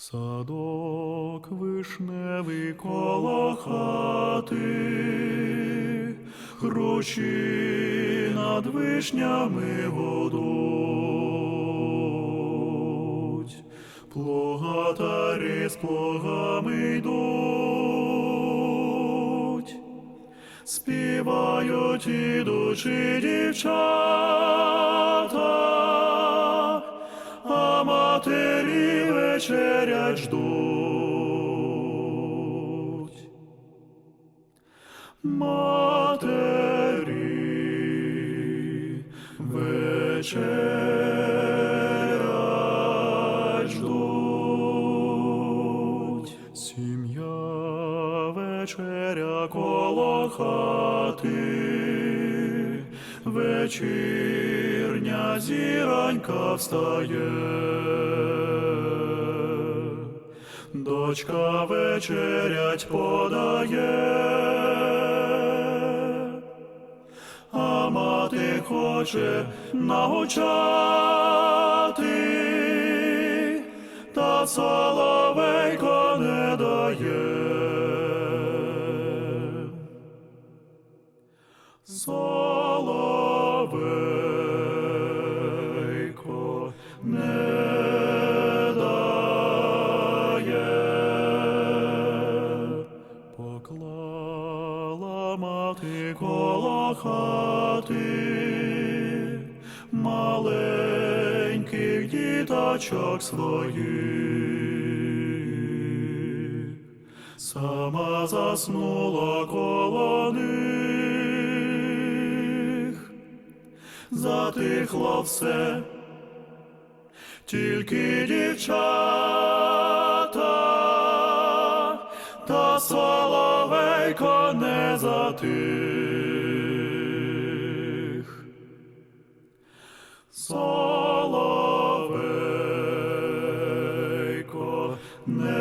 Садок вишневий коло хати, Хрущі над вишнями годуть, плугатарі з плугами йдуть, співають ідучі дівчата, матері вечерять ждуть. Матері вечерять ждуть. Сім'я вечеря коло хати, вечірня зіранька встає. Дочка вечерять подає, а мати хоче научати, та соловейко не дає. Соловейко поклала коло хати. Маленьких діточок своїх, сама заснула коло них, затихло все, тільки дівчата, соловейко не затих. Соловейко не